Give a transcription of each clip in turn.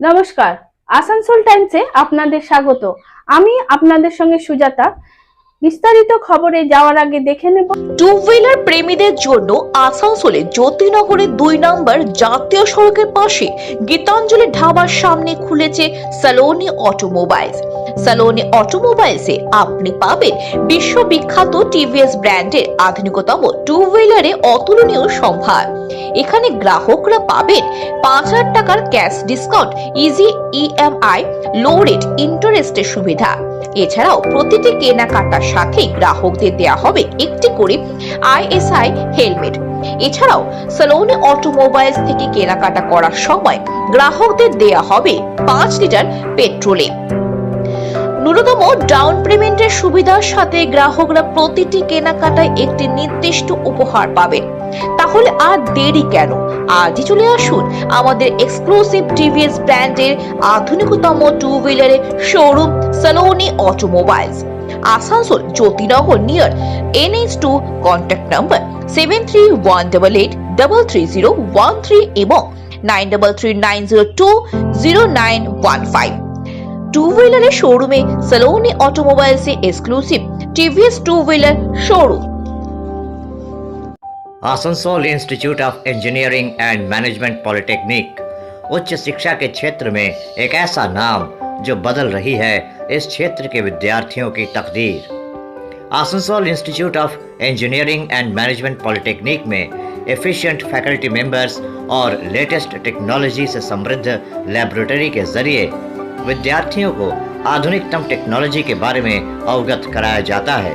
নমস্কার। আসানসোল টাইমসে আপনাদের স্বাগত। আমি আপনাদের সঙ্গে সুজাতা। বিস্তারিত খবরে যাওয়ার আগে দেখে নেব। টু হুইলার প্রেমীদের জন্য আসানসোলে জ্যোতিনগরে দুই নম্বর জাতীয় সড়কের পাশে গীতাঞ্জলি ঢাবার সামনে খুলেছে সালোনি অটোমোবাইলস সালোনি অটোমোবাইলসে আপনি পাবেন বিশ্ববিখ্যাত টিভিএস ব্র্যান্ডের আধুনিকতম টু হুইলারে অতুলনীয় সম্ভার। এখানে গ্রাহকরা পাবেন পাঁচ হাজার টাকার cash discount easy EMI low rate ইন্টারেস্টের সুবিধা। এছাড়াও প্রতিটি কেনাকাটার সাথে গ্রাহকদের দেয়া হবে একটি করে আইএসআই হেলমেট এছাড়াও সালোনি অটোমোবাইলস থেকে কেনাকাটা করার সময় গ্রাহকদের দেয়া হবে পাঁচ লিটার পেট্রোলে ন্যূনতম ডাউন পেমেন্টের সুবিধার সাথে গ্রাহকরা প্রতিটি কেনাকাটায় একটি নির্দিষ্ট উপহার পাবেন। তাহলে আর দেরি কেন? আজই চলে আসুন আমাদের এক্সক্লুসিভ টিভিএস ব্র্যান্ডের আধুনিকতম two হুইলারের showroom Saloni automobiles Asansol Jyotinagar near NH two contact number seven three one double eight double three zero one three এবং nine double three nine zero two zero nine one five two হুইলারের শোরুমে Saloni অটোমোবাইলসে exclusive TVS two wheeler showroom Asansol institute of engineering and management polytechnic उच्च शिक्षा के क्षेत्र में एक ऐसा नाम जो बदल रही है इस क्षेत्र के विद्यार्थियों की तकदीर। Asansol institute of engineering and management polytechnic में एफिशिएंट फैकल्टी मेंबर्स और लेटेस्ट टेक्नोलॉजी से समृद्ध लेबोरेटरी के ज़रिए विद्यार्थियों को आधुनिकतम टेक्नोलॉजी के बारे में अवगत कराया जाता है।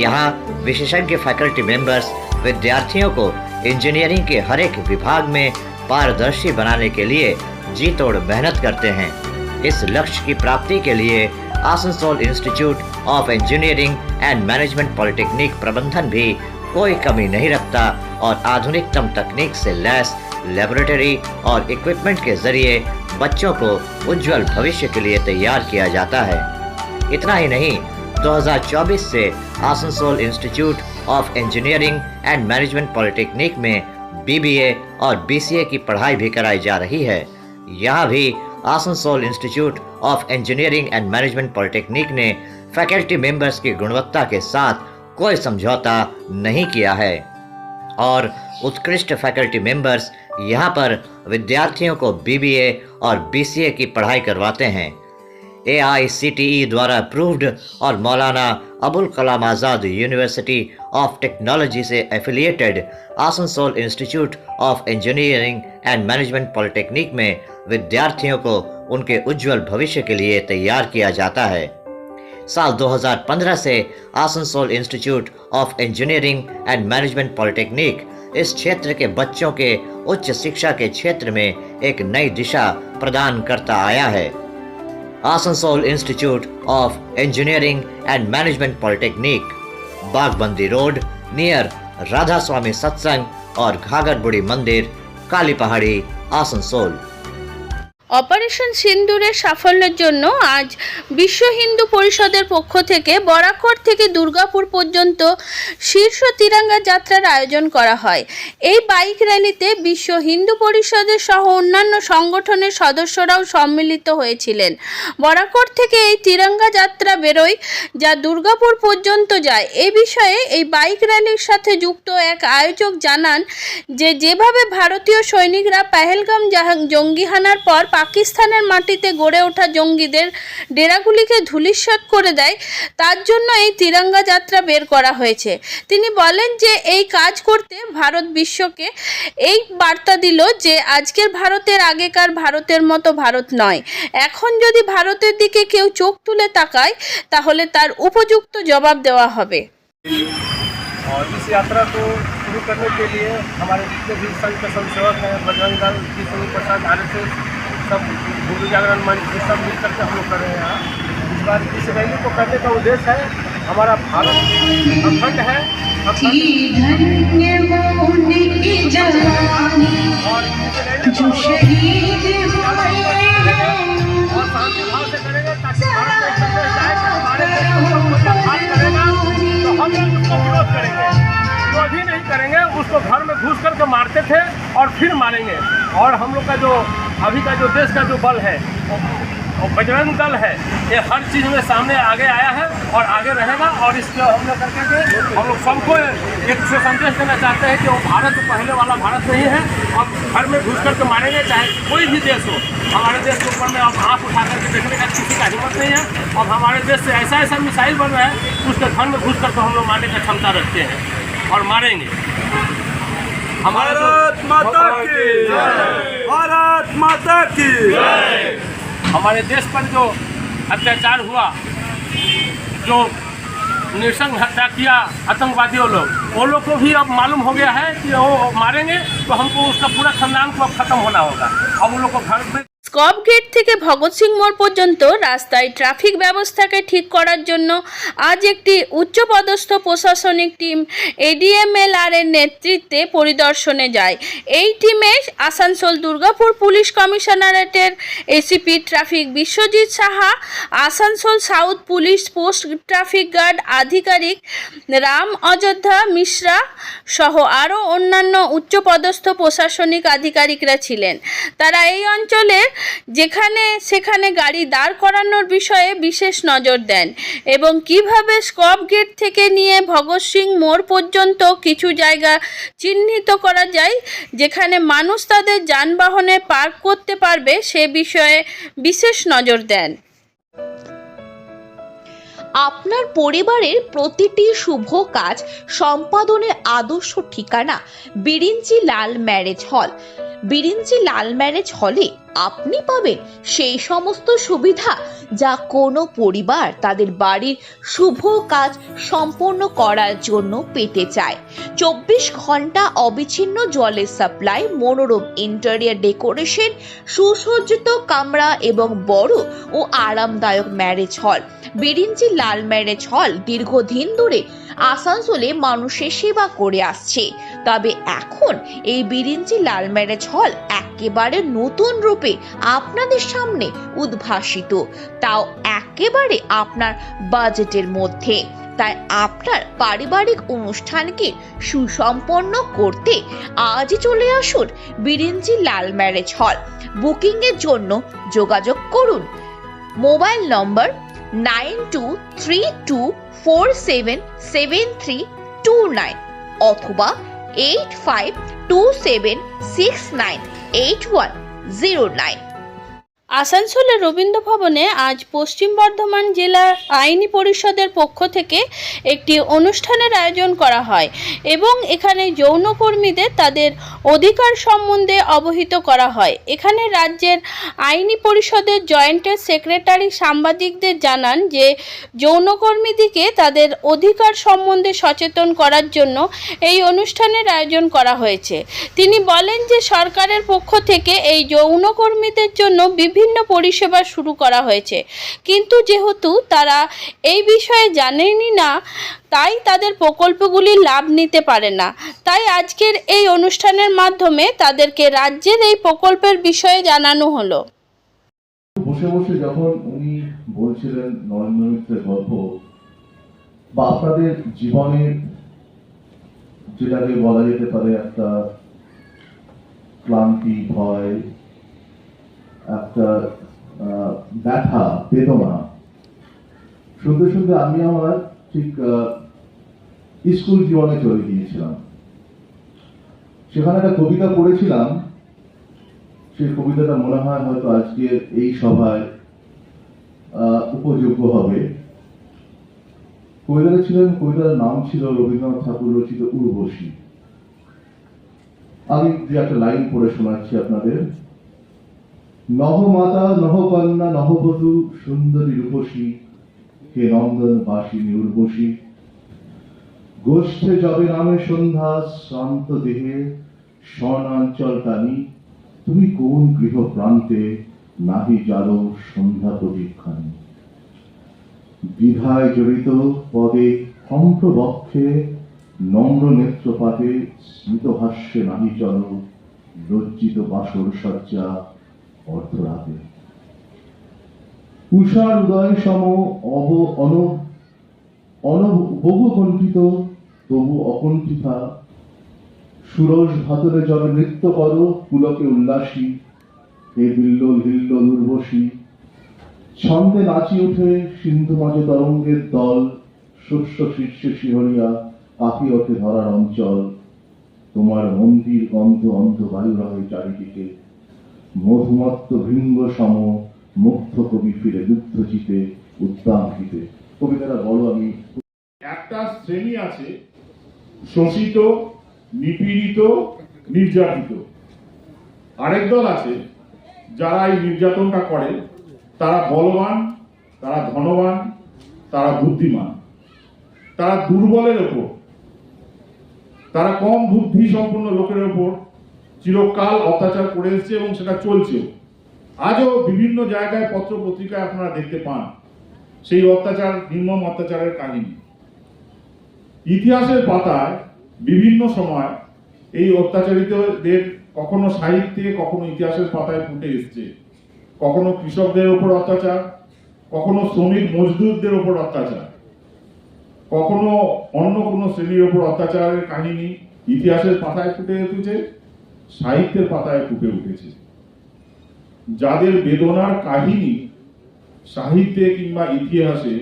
यहाँ विशेषज्ञ फैकल्टी मेंबर्स विद्यार्थियों को इंजीनियरिंग के हर एक विभाग में पारदर्शी बनाने के लिए जी तोड़ मेहनत करते हैं। इस लक्ष्य की प्राप्ति के लिए Asansol institute of engineering and management polytechnic प्रबंधन भी कोई कमी नहीं रखता और आधुनिकतम तकनीक से लैस लेबोरेटरी और इक्विपमेंट के ज़रिए बच्चों को उज्जवल भविष्य के लिए तैयार किया जाता है। इतना ही नहीं 2024 से Asansol institute of engineering and management polytechnic में बीबीए और बीसीए की पढ़ाई भी कराई जा रही है। यहाँ भी Asansol institute of engineering and management polytechnic ने फैकल्टी मेंबर्स की गुणवत्ता के साथ कोई समझौता नहीं किया है। और उत्कृष्ट फैकल्टी मेंबर्स यहाँ पर विद्यार्थियों को बीबीए और बीसीए की पढ़ाई करवाते हैं। एआईसीटीई द्वारा अप्रूव्ड और Maulana Abul Kalam Azad university of technology से affiliated Asansol institute of engineering and management polytechnic में विद्यार्थियों को उनके उज्जवल भविष्य के लिए तैयार किया जाता है। साल 2015 से Asansol institute of engineering and management polytechnic इस क्षेत्र के बच्चों के उच्च शिक्षा के क्षेत्र में एक नई दिशा प्रदान करता आया है। Asansol institute of engineering and management polytechnic बागबंदी road near Radha स्वामी सत्संग और घाघर बुढ़ी मंदिर काली पहाड़ी आसनसोल অপারেশন সিন্দুরের সাফল্যের জন্য আজ বিশ্ব হিন্দু পরিষদের পক্ষ থেকে বরাকর থেকে দুর্গাপুর পর্যন্ত শীর্ষ তিরঙ্গা যাত্রার আয়োজন করা হয়। এই বাইক র্যালিতে বিশ্ব হিন্দু পরিষদের সহ অন্যান্য সংগঠনের সদস্যরাও সম্মিলিত হয়েছিলেন। বরাকর থেকে এই তিরঙ্গা যাত্রা বেরোয়, যা দুর্গাপুর পর্যন্ত যায়। এ বিষয়ে এই বাইক র্যালির সাথে যুক্ত এক আয়োজক জানান যে, যেভাবে ভারতীয় সৈনিকরা পেহেলগাম জাহা- জঙ্গি হানার পর পাকিস্তানের মাটিতে গড়ে ওঠা জঙ্গিদের ডেরাগুলিকে ধূলিসাৎ করে দেয় তার জন্য এই তিরঙ্গা যাত্রা বের করা হয়েছে তিনি বলেন যে এই কাজ করতে ভারত বিশ্বকে এই বার্তা দিল যে আজকের ভারতের আগেকার ভারতের মতো ভারত নয় এখন যদি ভারতের দিকে কেউ চোখ তুলে তাকায় তাহলে তার উপযুক্ত জবাব দেওয়া হবে और इस यात्रा को शुरू करने के लिए हमारे जितने भी संघ के स्वयंसेवक हैं बजरंग दल की स्वरूप प्रसाद आर एस एस सब हिंदू जागरण मंच ये सब मिल करके हम लोग कर रहे हैं यहाँ। इस बार इस रैली को करने का उद्देश्य है हमारा भारत अखंड है और शांति भाव से करेंगे ताकि भारत एक संदेश जाए कि हमारे करेगा तो हम लोग उसका विरोध करेंगे। विरोधी नहीं करेंगे उसको घर में घुस करके मारते थे और फिर मारेंगे। और हम लोग का जो अभी का जो देश का जो बल है, वो बजरंग दल है, ये हर चीज़ में सामने आगे आया है और आगे रहेगा और इसको हम लोग करके के हम लोग सबको एक से संदेश देना चाहते हैं कि वो भारत पहले वाला भारत नहीं है, अब घर में घुस करके मारेंगे, चाहे कोई भी देश हो। हमारे देश के ऊपर में अब आँख उठा करके देखने का किसी का हिम्मत नहीं है और हमारे देश से ऐसा ऐसा मिसाइल बन रहा है, उसके घर में घुस करके हम लोग मारने का क्षमता रखते हैं और मारेंगे। भारत माता की भारत माता की हमारे देश पर जो अत्याचार हुआ, जो निशंग हत्या किया आतंकवादियों लोग, वो लोग को भी अब मालूम हो गया है कि वो मारेंगे तो हमको उसका पूरा खानदान को अब खत्म होना होगा। अब उन लोग को घर में স্কপ গেট থেকে ভগৎ সিং মোড় পর্যন্ত রাস্তায় ট্রাফিক ব্যবস্থাকে ঠিক করার জন্য আজ একটি উচ্চপদস্থ প্রশাসনিক টিম এডিএমএলআর এর নেতৃত্বে পরিদর্শনে যায়। এই টিমে Asansol Durgapur police কমিশনারেটের ACP traffic Biswajit Saha, Asansol south police post traffic guard আধিকারিক রাম অযোধ্যা মিশ্রা সহ আরও অন্যান্য উচ্চপদস্থ প্রশাসনিক আধিকারিকরা ছিলেন। তারা এই অঞ্চলে যেখানে সেখানে গাড়ি দাঁড় করানোর বিষয়ে বিশেষ নজর দেন এবং কীভাবে স্কপ গেট থেকে নিয়ে ভগৎ সিং মোড় পর্যন্ত কিছু জায়গা চিহ্নিত করা যায়, যেখানে মানুষ তাদের যানবাহনে পার্ক করতে পারবে, সে বিষয়ে বিশেষ নজর দেন। আপনার পরিবারের প্রতিটি শুভ কাজ সম্পাদনের আদর্শ ঠিকানা বিরিঞ্চি লাল ম্যারেজ হল। বিরিঞ্চি লাল ম্যারেজ হলে আপনি পাবেন সেই সমস্ত সুবিধা যা কোনো পরিবার তাদের বাড়ির শুভ কাজ সম্পন্ন করার জন্য পেতে চায়। চব্বিশ ঘণ্টা অবিচ্ছিন্ন জলের সাপ্লাই মনোরম ইন্টেরিয়ার ডেকোরেশন সুসজ্জিত কামরা এবং বড় ও আরামদায়ক ম্যারেজ হল বিরিঞ্চি লাল ম্যারেজ হল দীর্ঘদিন ধরে আসানসোলে মানুষের সেবা করে আসছে। তবে এখন এই বিরিঞ্চি লাল ম্যারেজ হল একেবারে নতুন রূপে আপনাদের সামনে উদ্ভাসিত। তাও একেবারে আপনার বাজেটের মধ্যে। তাই আপনার পারিবারিক অনুষ্ঠানকে সুসম্পন্ন করতে আজই চলে আসুন বিরিঞ্চি লাল ম্যারেজ হল। বুকিংয়ের জন্য যোগাযোগ করুন। Mobile number nine two three two four seven seven three two nine অথবা eight five two seven six nine eight one zero nine আসানসোলের রবীন্দ্র ভবনে আজ পশ্চিম বর্ধমান জেলা আইনি পরিষদের পক্ষ থেকে একটি অনুষ্ঠানের আয়োজন করা হয় এবং এখানে যৌনকর্মীদের তাদের অধিকার সম্বন্ধে অবহিত করা হয়। এখানে রাজ্যের আইনি পরিষদের জয়েন্টের সেক্রেটারি সাংবাদিকদের জানান যে, যৌনকর্মীদিকে তাদের অধিকার সম্বন্ধে সচেতন করার জন্য এই অনুষ্ঠানের আয়োজন করা হয়েছে। তিনি বলেন যে, সরকারের পক্ষ থেকে এই যৌনকর্মীদের জন্য পরিষেবা শুরু করা হয়েছে। কিন্তু যেহেতু তারা এই বিষয়ে জানেনই না, তাই তাদের প্রকল্পগুলি লাভ নিতে পারে না। তাই আজকের এই অনুষ্ঠানের মাধ্যমে তাদেরকে রাজ্যের এই প্রকল্পের বিষয়ে জানানো হলো। বসে বসে যখন উনি বলছিলেন নরেন্দ্র মিত্রের গল্প, বা আপনাদের জীবনের যেটাকে বলা যেতে পারে একটা ক্লান্তি, ভয় একটা ব্যথা, বেদনা। শুনতে শুনতে আমি আমার ঠিক স্কুল জীবনে চলে গিয়েছিলাম। সেখানে একটা কবিতা পড়েছিলাম। সেই কবিতাটা মনে হয় হয়তো আজকে এই সভায় উপযোগ্য হবে। কবিতাটা ছিলেন, কবিতার নাম ছিল রবীন্দ্রনাথ ঠাকুর রচিত উর্বশী। আমি যে একটা লাইন পড়ে শোনাচ্ছি আপনাদের। নহ মাতা নহ কন্যা নহবধূ সুন্দরী রূপসী। হে নন্দন বাসিনী উর্বশী গোষ্ঠে যবে নামে সন্ধ্যা শ্রান্ত দেহে স্বর্ণাঞ্চল টানি, তুমি কোন গৃহ প্রান্তে নাহি জালো সন্ধ্যা প্রদীক্ষণে দ্বিধায় জড়িত পদে কণ্ঠ বক্ষে নম্র নেত্রপাতে স্মিতহাস্যে নাহি চল, লজ্জিত বাসর সজ্জা অর্ধরাতে উষার উদয় সম অব অন অনবহুকণ্ঠিত তবু অকণ্ঠিতা। সুরজ ভাতরে জলে নৃত্য করো, পুলকে উল্লাসী, হে বিল্লোল হিল্লোল উর্বশী ছন্দে নাচি উঠে সিন্ধু মাঝে তরঙ্গের দল, শস্য শীর্ষে শিহরিয়া কাঁপি ওঠে ধরার অঞ্চল। তোমার মন্দির গন্ধ অন্ধ বায়ু রহে চারিদিকে। মধুমত্ত ভৃঙ্গ সম মুগ্ধ কবি ফিরে দুগ্ধ চিতে উদ্দাম হিতে কবিতাটা বলো আমি। একটা শ্রেণি আছে, শোষিত, নিপীড়িত, নির্যাতিত। আরেক দল আছে, যারা এই নির্যাতনটা করে, তারা বলবান, তারা ধনবান, তারা বুদ্ধিমান। তারা দুর্বলের ওপর, তারা কম বুদ্ধি সম্পন্ন লোকের ওপর চিরকাল অত্যাচার করে এসছে এবং সেটা চলছে আজও বিভিন্ন জায়গায় পত্র পত্রিকায় আপনারা দেখতে পান সেই অত্যাচার, নির্মম অত্যাচারের কাহিনী। ইতিহাসের পাতায় বিভিন্ন সময় এই অত্যাচারিতদের কখনো সাহিত্যে, কখনো ইতিহাসের পাতায় ফুটে এসছে। কখনো কৃষকদের ওপর অত্যাচার, কখনো শ্রমিক মজদুরদের ওপর অত্যাচার, কখনো অন্য কোনো শ্রেণির ওপর অত্যাচারের কাহিনী ইতিহাসের পাতায় ফুটে উঠেছে। সাহিত্যের পাতায় ফুটে উঠেছে। যাদের বেদনার কাহিনী সাহিত্যে কিংবা ইতিহাসে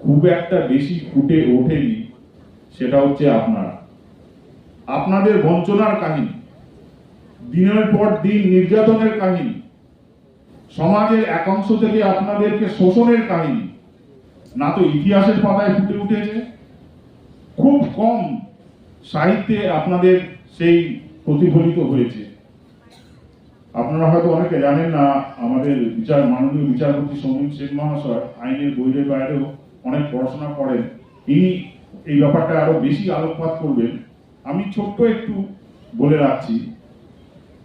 খুব একটা বেশি ফুটে ওঠেনি, সেটা হচ্ছে আপনারা। আপনাদের বঞ্চনার কাহিনী, দিনের পর দিন নির্যাতনের কাহিনী, সমাজের একাংশ থেকে আপনাদেরকে শোষণের কাহিনী, না তো ইতিহাসের পাতায় ফুটে উঠেছে। খুব কম সাহিত্যে আপনাদের সেই প্রতিফলিত হয়েছে। আপনারা হয়তো অনেকে জানেন না, আমাদের বিচার, মাননীয় বিচারপতি সমীর সেন মহাশয় আইনের বইয়ের বাইরেও অনেক পড়াশোনা করেন। তিনি এই ব্যাপারটা আরও বেশি আলোকপাত করবেন। আমি ছোট্ট একটু বলে রাখছি,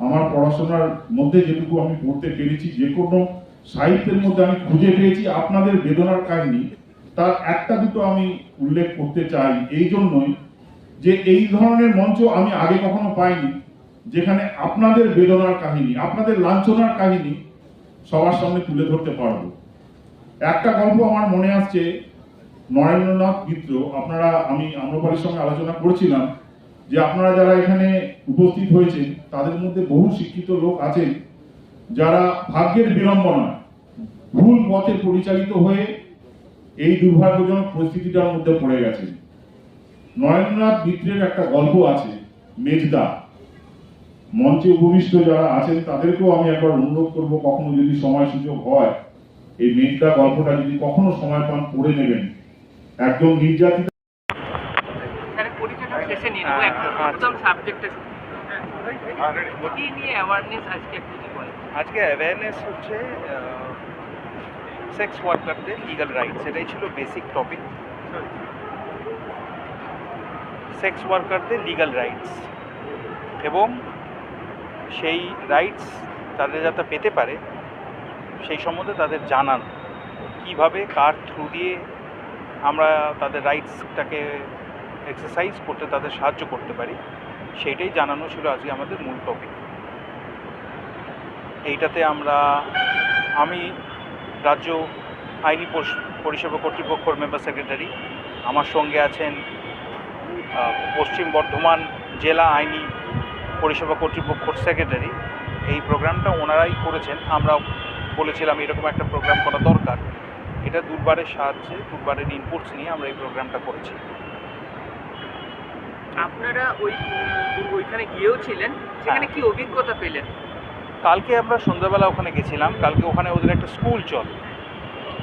আমার পড়াশোনার মধ্যে যেটুকু আমি পড়তে পেরেছি, যে কোনো সাহিত্যের মধ্যে আমি খুঁজে পেয়েছি আপনাদের বেদনার কাহিনী। তার একটা দুটো আমি উল্লেখ করতে চাই, এই জন্যই যে এই ধরনের মঞ্চ আমি আগে কখনো পাইনি, যেখানে আপনাদের বেদনার কাহিনী, আপনাদের লাঞ্ছনার কাহিনী সবার সামনে তুলে ধরতে পারব। একটা গল্প আমার মনে আসছে, নরেন্দ্রনাথ মিত্র, আপনারা, আমি আম্রপালির সঙ্গে আলোচনা করেছিলাম, যে আপনারা যারা এখানে উপস্থিত হয়েছেন, তাদের মধ্যে বহু শিক্ষিত লোক আছেন, যারা ভাগ্যের বিড়ম্বনা, ভুল পথে পরিচালিত হয়ে এই দুর্ভাগ্যজনক পরিস্থিতিটার মধ্যে পড়ে গেছেন। নরেন্দ্রনাথ মিত্রের একটা গল্প আছে মেজদা মঞ্চে উপবিষ্ট যারা আছেন তাদেরকেও আমি একবার অনুরোধ করব কখনো যদি সময় সুযোগ হয় এই মেজদা গল্পটা যদি কখনো সময় পান পড়ে নেবেন। একদম নির্যাতিত। আজকে অ্যাওয়ারনেস হচ্ছে সেক্স ওয়ার্কারদের লিগাল রাইটস এটাই ছিল বেসিক টপিক সেক্স ওয়ার্কারদের লিগাল রাইটস এবং সেই রাইটস তাদের যাতে পেতে পারে, সেই সম্বন্ধে তাদের জানান। কীভাবে, কার থ্রু দিয়ে আমরা তাদের রাইটসটাকে এক্সারসাইজ করতে, তাদের সাহায্য করতে পারি, সেইটাই জানানো ছিল আজকে আমাদের মূল টপিক এইটাতে আমরা, আমি রাজ্য আইনি পরিষেবা কর্তৃপক্ষর মেম্বার সেক্রেটারি আমার সঙ্গে আছেন পশ্চিম বর্ধমান জেলা আইনি পরিষেবা কর্তৃপক্ষর সেক্রেটারি এই প্রোগ্রামটা ওনারাই করেছেন। আমরা বলেছিলাম এরকম একটা প্রোগ্রাম করা দরকার। এটা দুর্বারের সাহায্যে দুর্বারের ইনপুটস নিয়ে আমরা এই প্রোগ্রামটা করেছি। আপনারা ওই ওইখানে গিয়েও ছিলেন? সেখানে কি অভিজ্ঞতা পেলেন? কালকে আমরা সন্ধ্যাবেলা ওখানে গেছিলাম। কালকে ওখানে ওদের একটা স্কুল চলে।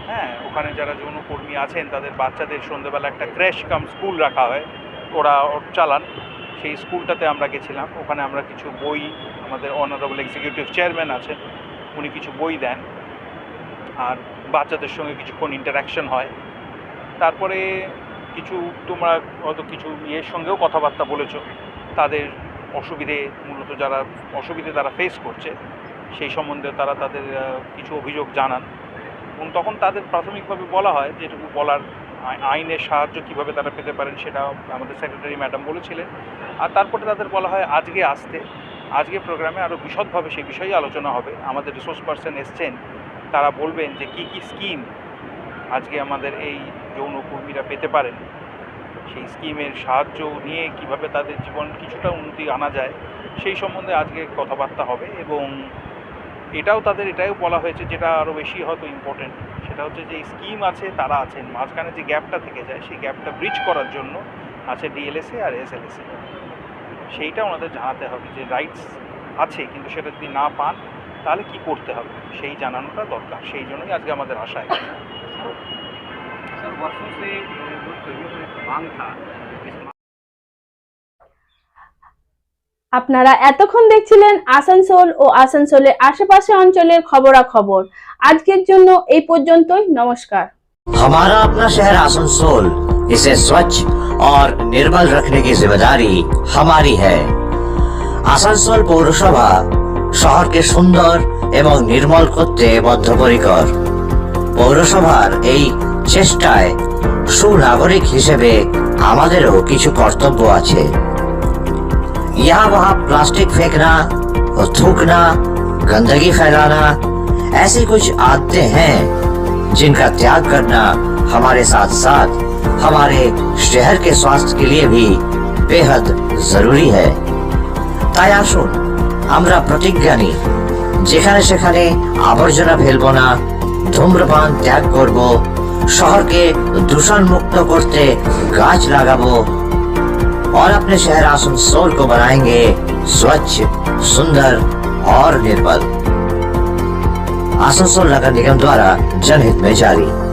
হ্যাঁ ওখানে যারা যৌনকর্মী আছেন তাদের বাচ্চাদের সন্ধ্যাবেলা একটা ক্র্যাশ কাম স্কুল রাখা হয়। ওরা চালান। সেই স্কুলটাতে আমরা গেছিলাম। ওখানে আমরা কিছু বই, আমাদের অনারেবল এক্সিকিউটিভ চেয়ারম্যান আছেন উনি কিছু বই দেন। আর বাচ্চাদের সঙ্গে কিছুক্ষণ ইন্টারাকশন হয়। তারপরে কিছু তোমরা হয়তো কিছু ইয়ের সঙ্গেও কথাবার্তা বলেছ। তাদের অসুবিধে, মূলত যারা অসুবিধে তারা ফেস করছে, সেই সম্বন্ধে তারা তাদের কিছু অভিযোগ জানান। এবং তখন তাদের প্রাথমিকভাবে বলা হয়, যেটুকু বলার আইনের সাহায্য কীভাবে তারা পেতে পারেন সেটা আমাদের সেক্রেটারি ম্যাডাম বলেছিলেন। আর তারপরে তাদের বলা হয় আজকে আসতে। আজকে প্রোগ্রামে আরও বিশদভাবে সেই বিষয়ে আলোচনা হবে। আমাদের রিসোর্স পার্সন এসছেন, তারা বলবেন যে কি কি স্কিম আজকে আমাদের এই যৌনকর্মীরা পেতে পারেন। সেই স্কিমের সাহায্য নিয়ে কীভাবে তাদের জীবন কিছুটা উন্নতি আনা যায়, সেই সম্বন্ধে আজকে কথাবার্তা হবে এবং এটাও তাদের এটাও বলা হয়েছে যেটা আরও বেশি হয়তো ইম্পর্টেন্ট সেটা হচ্ছে যে স্কিম আছে তারা আছেন মাঝখানে যে গ্যাপটা থেকে যায় সেই গ্যাপটা ব্রিজ করার জন্য আছে ডিএলএসএ আর এসএলএসএ সেইটা ওনাদের জানাতে হবে যে রাইটস আছে কিন্তু সেটা যদি না পান তাহলে কি করতে হবে সেই জানানোটা দরকার সেই জন্যই আজকে আমাদের আশা এখানে। सर वर्षों से जो कर्मियों को एक मांग था इस আপনারা এতক্ষণ দেখছিলেন আসানসোল ও আসানসোলের আশেপাশে অঞ্চলের খবরাখবর আজকের জন্য এই পর্যন্তই নমস্কার हमारा अपना शहर आसनसोल इसे स्वच्छ और निर्मल रखने की जिम्मेदारी हमारी है আসানসোল পৌরসভা শহরকে সুন্দর এবং নির্মল করতে বদ্ধপরিকর পৌরসভার এই চেষ্টায় সুনাগরিক হিসেবে আমাদেরও কিছু কর্তব্য আছে यहाँ वहाँ प्लास्टिक फेंकना और थूकना गंदगी फैलाना ऐसी कुछ आदतें हैं जिनका त्याग करना हमारे साथ साथ हमारे शहर के स्वास्थ्य के लिए भी बेहद जरूरी है তাই আসুন আমরা প্রতিজ্ঞা নিই যেখানে সেখানে আবর্জনা ফেলবো না ধূম্রপান ত্যাগ করব শহরকে দূষণ মুক্ত করতে গাছ লাগাবো और अपने शहर आसनसोल को बनाएँगे स्वच्छ, सुंदर और निर्मल आसनसोल नगर निगम द्वारा जनहित में जारी।